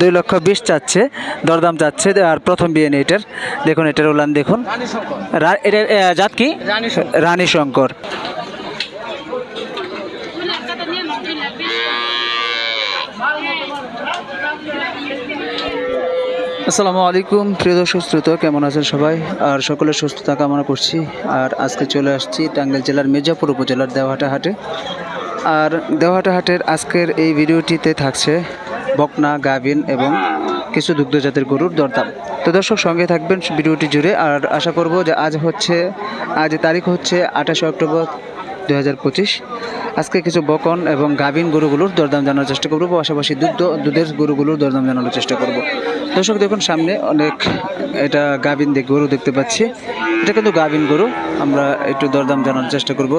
দুই লক্ষ বিশ চাচ্ছে, দরদাম চাচ্ছে, আর প্রথম বিয়ে নেই এটার। দেখুন, এটার উলান দেখুন। এটার জাত কি? রানী শঙ্কর। আসসালামু আলাইকুম, প্রিয় দর্শক, শ্রোতা, কেমন আছেন সবাই? আর সকলের সুস্থতা কামনা করছি। আর আজকে চলে আসছি টাঙ্গাইল জেলার মির্জাপুর উপজেলার দেওহাটা হাটে। আর দেওহাটা হাটের আজকের এই ভিডিওটিতে থাকছে বকনা, গাভিন এবং কিছু দুগ্ধজাতের গরুর দরদাম। তো দর্শক, সঙ্গে থাকবেন ভিডিওটি জুড়ে। আর আশা করব যে আজ হচ্ছে, আজ তারিখ হচ্ছে আঠাশে অক্টোবর দু হাজার পঁচিশ। আজকে কিছু বকন এবং গাভিন গরুগুলোর দরদাম জানার চেষ্টা করব। পাশাপাশি দুধ, দুধের গরুগুলোর দরদাম জানানোর চেষ্টা করব। দর্শক, দেখুন সামনে অনেক এটা গাভিন গরু দেখতে পাচ্ছি। এটা কিন্তু গাভিন গরু। আমরা একটু দরদাম জানার চেষ্টা করব।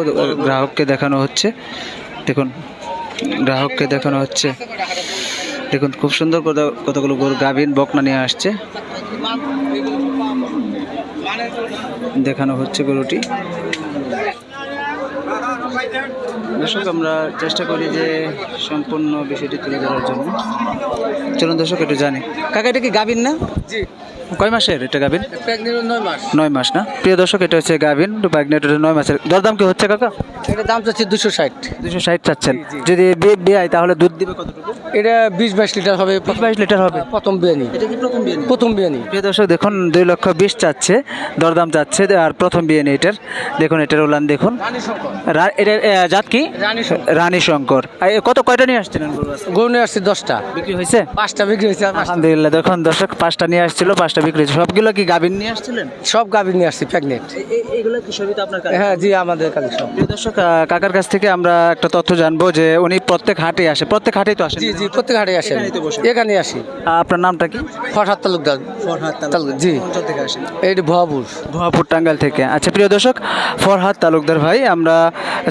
গ্রাহককে দেখানো হচ্ছে। দেখুন, গ্রাহককে দেখানো হচ্ছে। দেখুন, খুব সুন্দর কত- কতগুলো গরু গাভীন বকনা নিয়ে আসছে। দেখানো হচ্ছে গরুটি। দর্শক, আমরা চেষ্টা করি যে সম্পূর্ণ বিষয়টি তুলে ধরার জন্য। চলুন দর্শক, একটু জানি। কাকা, এটা কি গাভীন না? কয় মাসের এটা গাভিন নয় মাস। না? প্রিয় দর্শক এটা হচ্ছে গাভিন প্যাগনেট নয় মাসের। দরদাম কি হচ্ছে কাকা? এটা দাম চাচ্ছি দুশো ষাট। দুশো ষাট চাচ্ছেন। যদি বিয়ে বিয়ে তাহলে দুধ দিবে কতটুকু? এটা বিশ বাইশ লিটার হবে। বাইশ লিটার হবে? প্রথম বিয়ানি। প্রথম বিয়ানি? প্রিয় দর্শক দেখুন দুই লক্ষ বিশ চাচ্ছে দরদাম চাচ্ছে আর প্রথম বিয়ে নেই এটার। দেখুন এটার উলান দেখুন। এটার জাত কি? রানী শঙ্কর। কত কয়টা নিয়ে আসছিলেন গরু নিয়ে আসছি দশটা। বিক্রি হয়েছে? পাঁচটা বিক্রি হয়েছে আলহামদুলিল্লাহ দেখুন দর্শক পাঁচটা নিয়ে আসছিল পাঁচটা বিক্রি হয়েছে। সবগুলো কি গাভিন নিয়ে আসছিলেন? সব গাভী নিয়ে আসছি প্রেগনেন্ট এইগুলো কি সবই তো আপনার হ্যাঁ জি আমাদের কাছে সব প্রিয় দর্শক কাকার কাছ থেকে আমরা একটা তথ্য জানব যে উনি প্রত্যেক হাটে আসে। প্রত্যেক হাটেই তো আসেন জি জি প্রত্যেক হাটে আসেন। এখানেই এখানে আসি। আপনার নামটা কি? ফরহাদ তালুকদার। তালুক- জি। অঞ্চল থেকে আসেন? এইটি ভয়াপুর। ভুয়াপুর টাঙ্গাইল থেকে। আচ্ছা প্রিয় দর্শক ফরহাদ তালুকদার ভাই আমরা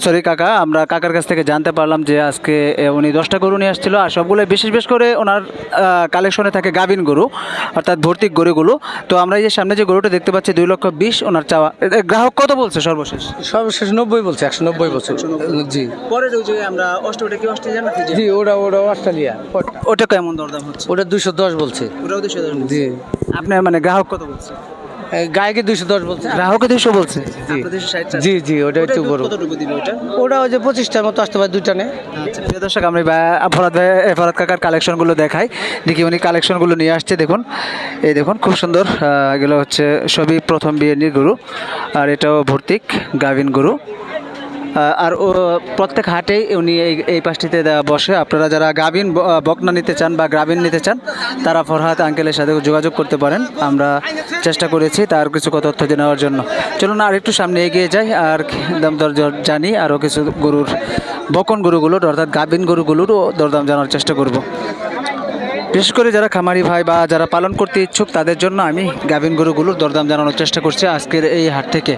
সরি কাকা আমরা কাকার কাছ থেকে জানতে পারলাম যে আজকে উনি দশটা গরু নিয়ে আসছিল। আর সবগুলো বিশেষ বিশেষ করে ওনার কালেকশনে থাকে গাভিন গরু অর্থাৎ ভর্তিক গরুগুলো। তো আমরা এই যে সামনে যে গরুটা দেখতে পাচ্ছি দুই লক্ষ বিশ ওনার চাওয়া। গ্রাহক কত বলছে সর্বশেষ? সর্বশেষ নব্বই বলছে একশো নব্বই বলছে। জি। পরে যে আমরা অস্ট্রেলিয়া কি অস্ট্রেলিয়া না জি ওটা ওটা অস্ট্রেলিয়া ওটা কেমন দরদাম হচ্ছে? ওটা দুশো দশ বলছে। ওটাও দুশো জি। আপনার মানে গ্রাহক কত বলছে? গায়কে দুশো দশ বলছে? গ্রাহকে দুশো বলছে। জি। জি ওটা একটু বড়। ওটা? ওটা ওই যে পঁচিশটার মতো আসতে পারে দুইটা নে। আচ্ছা। প্রিয় দর্শক আমি ফরাদ ভাই ফরাদ কাকার কালেকশনগুলো দেখাই। দেখি উনি কালেকশনগুলো নিয়ে আসছে দেখুন। এই দেখুন খুব সুন্দর এগুলো হচ্ছে সবই প্রথম বিয়ের গরু। আর এটাও ভর্তিক গাভিন গরু। আর প্রত্যেক হাটেই উনি এই এই পাশটিতে বসে। আপনারা যারা গাভিন বকনা নিতে চান বা গ্রামীণ নিতে চান, তারা ফরহাদ আঙ্কেলের সাথে যোগাযোগ করতে পারেন। আমরা চেষ্টা করেছি তার কিছু তথ্য নেওয়ার জন্য। চলুন আর একটু সামনে এগিয়ে যাই আর দাম দর জানি আরও কিছু গরুর বকন গরুগুলোর অর্থাৎ গাভিন গরুগুলোরও দরদাম জানার চেষ্টা করব। বিশেষ করে যারা খামারি ভাই বা যারা পালন করতে ইচ্ছুক, তাদের জন্য আমি গাভিন গরুগুলোর দরদাম জানানোর চেষ্টা করছি আজকের এই হাট থেকে।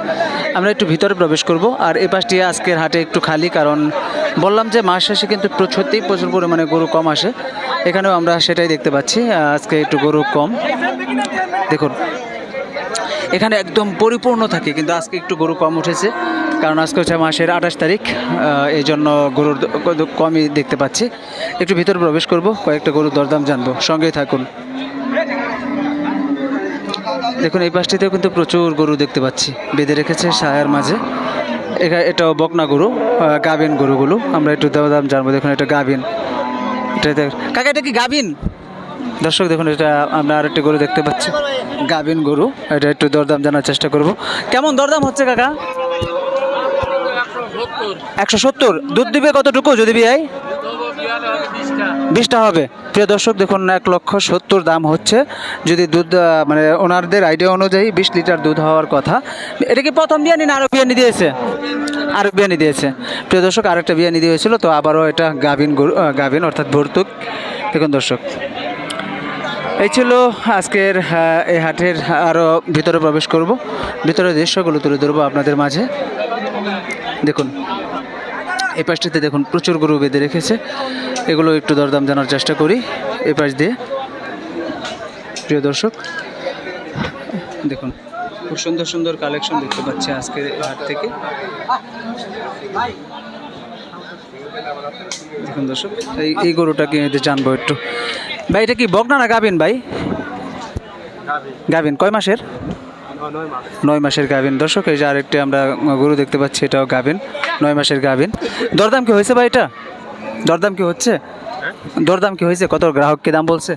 আমরা একটু ভিতরে প্রবেশ করব, আর এই পাশটি আজকের হাটে একটু খালি, কারণ বললাম যে মাস শেষে কিন্তু সত্যিই প্রচুর পরিমাণে গরু কম আসে। এখানেও আমরা সেটাই দেখতে পাচ্ছি আজকে একটু গরু কম। দেখুন, এখানে একদম পরিপূর্ণ থাকে, কিন্তু আজকে একটু গরু কম উঠেছে। কারণ আজকে হচ্ছে মাসের আঠাশ তারিখ এই জন্য গরুর কমই দেখতে পাচ্ছি। একটু ভিতরে প্রবেশ করব, কয়েকটা গরুর দরদাম জানব। সঙ্গেই থাকুন। দেখুন, এই পাশটিতেও কিন্তু প্রচুর গরু দেখতে পাচ্ছি। বেঁধে রেখেছে সায়ার মাঝে। এটাও বকনা গরু গাভিন গরুগুলো। আমরা একটু দাম জানব। দেখুন, এটা গাভিন। এটা কাকা, এটা কি গাভিন? দর্শক, দেখুন, এটা আমরা আরেকটি গরু দেখতে পাচ্ছি। গাভিন গরু। এটা একটু দরদাম জানার চেষ্টা করব। কেমন দরদাম হচ্ছে, কাকা? একশো সত্তর। দুধ দিবে কতটুকু যদি বিয়াই? বিশটা হবে। প্রিয় দর্শক, দেখুন, এক লক্ষ সত্তর দাম হচ্ছে। যদি দুধ মানে ওনারদের আইডিয়া অনুযায়ী বিশ লিটার দুধ হওয়ার কথা। এটা কি প্রথম বিয়ানি না আরও বিয়ানি দিয়েছে? আরও বিয়ানি দিয়েছে। প্রিয় দর্শক, আরেকটা বিয়ানি দিয়েছিল, তো আবারও এটা গাভিন গাভিন, অর্থাৎ ভর্তুক। দেখুন দর্শক, এই ছিল আজকের এই হাটের আরও ভিতরে প্রবেশ করব। ভিতরে দৃশ্যগুলো তুলে ধরবো আপনাদের মাঝে। দেখুন, এই পাশটিতে দেখুন, প্রচুর গরু বেঁধে রেখেছে। এগুলো একটু দরদাম জানার চেষ্টা করি, এই পাশ দিয়ে। প্রিয় দর্শক, দেখুন, খুব সুন্দর সুন্দর কালেকশন দেখতে পাচ্ছি আজকের হাট থেকে। দেখুন দর্শক, এই এই গরুটাকে এদের জানব একটু। ভাই, এটা কি বকনা না গাবিন ভাই? গাবিন কয় মাসের? নয় মাসের গাভিন। দর্শক এই যে আরেকটি আমরা গরু দেখতে পাচ্ছি এটাও গাভিন। নয় মাসের গাভিন। দরদাম কি হয়েছে ভাই এটা? দরদাম কি হচ্ছে? দরদাম কি হয়েছে? কত গ্রাহক কি দাম বলছে?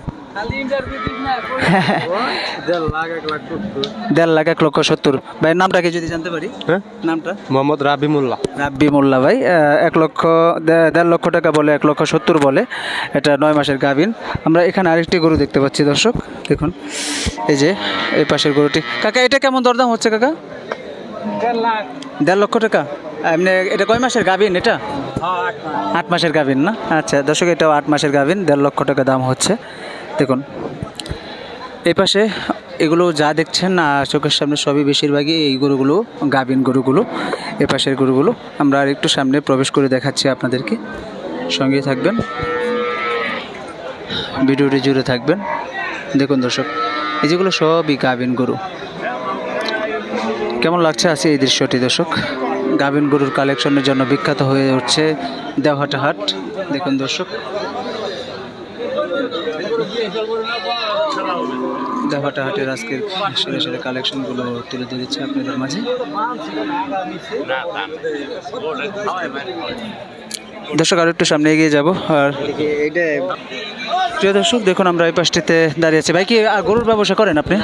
দেড় লাখ এক লক্ষ সত্তর। ভাইয়ের নামটা কি যদি জানতে পারি? হ্যাঁ? নামটা? মোহাম্মদ রাবিমুল্লাহ রাব্বি মোল্লা ভাই। এক লক্ষ দেড় লক্ষ টাকা বলে এক লক্ষ সত্তর বলে। এটা নয় মাসের গাভিন। আমরা এখানে আরেকটি গরু দেখতে পাচ্ছি দর্শক। দেখুন এই যে এই পাশের গরুটি। কাকা এটা কেমন দরদাম হচ্ছে কাকা? দেড় লক্ষ টাকা? এমনি এটা কয় মাসের গাভিন এটা? আট মাসের গাভিন না? আচ্ছা দর্শক এটাও আট মাসের গাভিন দেড় লক্ষ টাকা দাম হচ্ছে। দেখুন এই পাশে এগুলো যা দেখছেন না চোখের সামনে সবই বেশিরভাগই এই গরুগুলো গাভিন গরুগুলো, এ পাশের গরুগুলো। আমরা আর একটু সামনে প্রবেশ করে দেখাচ্ছি আপনাদেরকে। সঙ্গেই থাকবেন। ভিডিওটি জুড়ে থাকবেন। দেখুন দর্শক, এই যেগুলো সবই গাভিন গরু। কেমন লাগছে আছে এই দৃশ্যটি দর্শক? গাভিন গরুর কালেকশনের জন্য বিখ্যাত হয়ে উঠছে দেওহাটা হাট। দেখুন দর্শক। দেওহাটা হাটের আজকের সেরে সেরে কালেকশনগুলো তুলে ধরেছে আপনাদের মাঝে। দর্শক আর একটু সামনে এগিয়ে যাব। আর প্রিয় দর্শক দেখুন আমরা এই পাশটিতে দাঁড়িয়ে আছি। ভাই কি আর গরুর ব্যবসা করেন আপনি?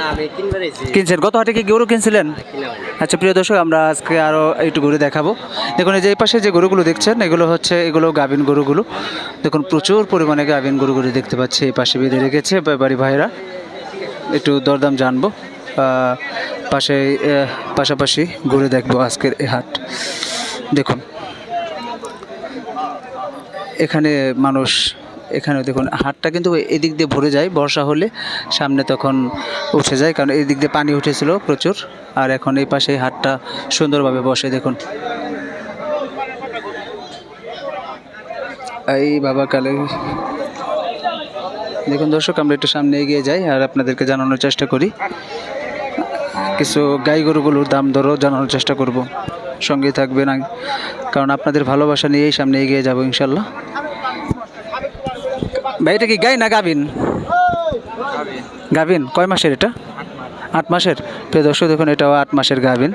কিনছেন? গত হাটে কি গরু কিনছিলেন? আচ্ছা প্রিয় দর্শক আমরা আজকে আরও একটু ঘুরে দেখাবো। দেখুন এই যে এই পাশে যে গরুগুলো দেখছেন এগুলো হচ্ছে এগুলো গাভিন গরুগুলো। দেখুন প্রচুর পরিমাণে গাভিন গরুগুলো দেখতে পাচ্ছি। এই পাশে বেঁধে রেখেছে বাড়ি ভাইরা একটু দরদাম জানব। পাশে পাশাপাশি ঘুরে দেখব আজকের এ হাট। দেখুন, এখানে মানুষ, এখানে দেখুন, হাটটা কিন্তু এদিক দিয়ে ভরে যায়, বর্ষা হলে সামনে তখন উঠে যায়, কারণ এই দিক দিয়ে পানি উঠেছিল প্রচুর, আর এখন এই পাশে হাটটা সুন্দরভাবে বসে, দেখুন। এই বাবা কালে দেখুন দর্শক, আমরা একটু সামনে এগিয়ে যাই আর আপনাদেরকে জানানোর চেষ্টা করি। কিছু গাই গরুগুলোর দাম দরও জানানোর চেষ্টা করব। সঙ্গে থাকবেন আগে, কারণ আপনাদের ভালোবাসা নিয়েই সামনে এগিয়ে যাব, ইনশাল্লাহ। ভাই, এটা কি গাই না গাবিন গাবিন কয় মাসের এটা? আট মাসের? প্রিয় দর্শক, দেখুন এটাও আট মাসের গাবিন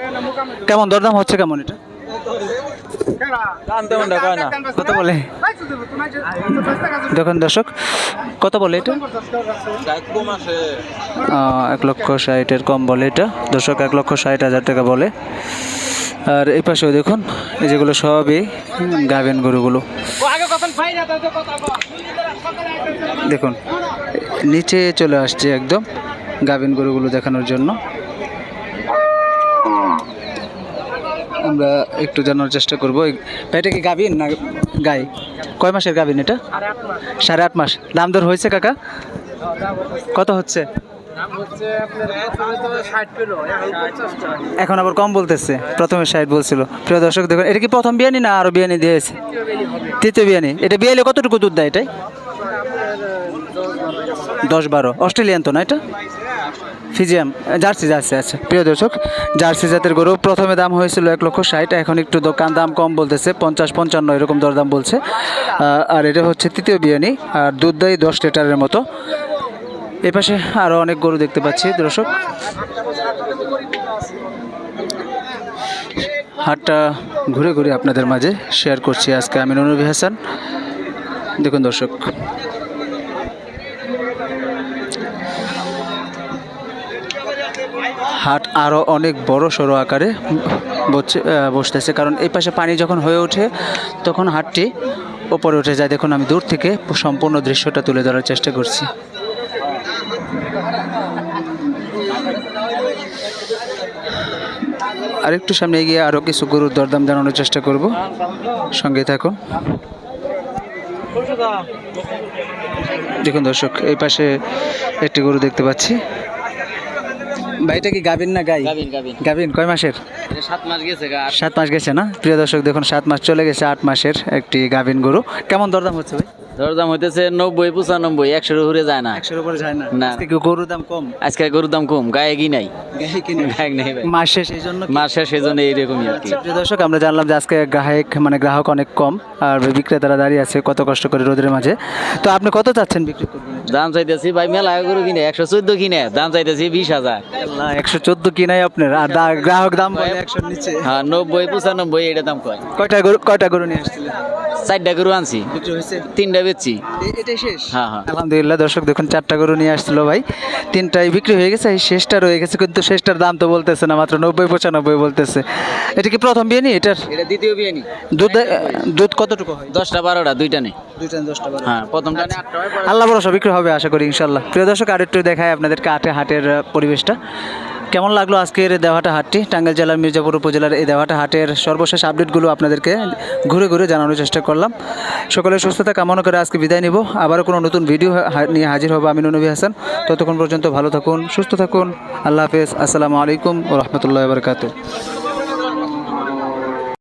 কেমন দরদাম হচ্ছে, কেমন এটা? কত বলে। দেখুন দর্শক কত বলে এটা? এক লক্ষ ষাটের কম বলে এটা। দর্শক, এক লক্ষ ষাট হাজার টাকা বলে। আর এই পাশেও দেখুন, এই যেগুলো সবই গাবেন গরুগুলো। দেখুন, নিচে চলে আসছে একদম গাভিন গরুগুলো দেখানোর জন্য। আমরা একটু জানার চেষ্টা করব। এটা কি গাভিন না গাই? কয় মাসের গাভিন এটা? সাড়ে আট মাস। দাম দর হয়েছে কাকা? কত হচ্ছে? এখন আবার কম বলতেছে। প্রথমে ষাট বলছিল। প্রিয় দর্শক, দেখুন, এটা কি প্রথম বিয়ানি না আরও বিয়ানি দিয়েছে তৃতীয় বিয়ানি। এটা বিয়ালে কতটুকু দুধ দেয় এটাই? দশ বারো। অস্ট্রেলিয়ান তো না এটা? ফিজিয়াম, জার্সি জার্সি আচ্ছা প্রিয় দর্শক, জার্সি জাতের গরু প্রথমে দাম হয়েছিল এক লক্ষ ষাট, এখন একটু দোকান দাম কম বলতেছে, পঞ্চাশ পঞ্চান্ন এরকম দরদাম বলছে। আর এটা হচ্ছে তৃতীয় বিয়ানি, আর দুধ দেয় দশ লিটারের মতো। এ পাশে আরও অনেক গরু দেখতে পাচ্ছি, দর্শক। হাটটা ঘুরে ঘুরে আপনাদের মাঝে শেয়ার করছি আজকে আমি নুরবি হাসান। দেখুন দর্শক হাট আরও অনেক বড় সড়ো আকারে বসছে- বসতেছে। কারণ এই পাশে পানি যখন হয়ে ওঠে, তখন হাটটি ওপরে উঠে যায়। দেখুন, আমি দূর থেকে সম্পূর্ণ দৃশ্যটা তুলে ধরার চেষ্টা করছি। আর একটু সামনে গিয়ে আরও কিছু গরুর দরদাম জানানোর চেষ্টা করব। সঙ্গে থাকুন। দেখুন, দর্শক, এই পাশে একটি গরু দেখতে পাচ্ছি। ভাইটা কি গাবিন না গাই? গাভিন গাভিন। গাবিন কয় মাসের? সাত মাস গেছে গা সাত মাস গেছে না? প্রিয় দর্শক দেখুন সাত মাস চলে গেছে আট মাসের একটি গাবিন গরু। কেমন দরদাম হচ্ছে ভাই? দরদাম হইতেছে নব্বই পঁচানব্বই একশোর উপরে যায় না। একশোর উপরে যায় না। না। আজকে গরুর দাম কম? আজকে গরুর দাম কম গায়ে কি নাই? গায়ে মাস শেষ এই জন্য এইরকমই আর কি। দর্শক আমরা জানলাম যে আজকে গ্রাহক মানে গ্রাহক অনেক কম আর বিক্রেতারা দাঁড়িয়ে আছে কত কষ্ট করে রোদের মাঝে। তো আপনি কত চাচ্ছেন বিক্রি করবেন দাম চাইতেছি ভাই মেলা গরু কিনে একশো চোদ্দ কিনে দাম চাইতেছি বিশ হাজার। একশো চোদ্দ কিনাই আপনার আর গ্রাহক দাম বলে একশোর নিচে। হ্যাঁ নব্বই পঁচানব্বই এটা দাম কয়? কয়টা গরু কয়টা গরু নিয়ে আসছিলেন? চারটা গরু আনছি। তিনটা বেচছি এটাই শেষ? হ্যাঁ হ্যাঁ। আলহামদুলিল্লাহ দর্শক দেখুন চারটা গরু নিয়ে আসছিল ভাই। তিনটাই বিক্রি হয়ে গেছে এই শেষটা রয়ে গেছে কিন্তু শেষটার দাম তো বলতেছে না মাত্র নব্বই পঁচানব্বই বলতেছে। এটা কি প্রথম বিয়ে নি এটার? এটা দ্বিতীয় বিয়ে নি। দুধ দুধ কতটুকু হয়? দশটা বারোটা দুইটা নেই দুইটা দশটা হ্যাঁ হয়, আল্লাহ ভরসা বিক্রি হবে আশা করি ইনশাল্লাহ প্রিয় দর্শক আর একটু দেখায় আপনাদেরকে আটে হাটের পরিবেশটা। কেমন লাগল আজকের দেওয়াটা হাটটি? টাঙ্গাইল জেলার মির্জাপুর উপজেলার এই দেওয়াটা হাটের সর্বশেষ আপডেটগুলো আপনাদেরকে ঘুরে ঘুরে জানানোর চেষ্টা করলাম। সকলের সুস্থতা কামনা করে আজকে বিদায় নিব। আবারও কোনো নতুন ভিডিও নিয়ে হাজির হব আমি নবী হাসান। ততক্ষণ পর্যন্ত ভালো থাকুন, সুস্থ থাকুন। আল্লাহ হাফেজ। আসসালামু আলাইকুম ও রহমতুল্লাহ বরকাত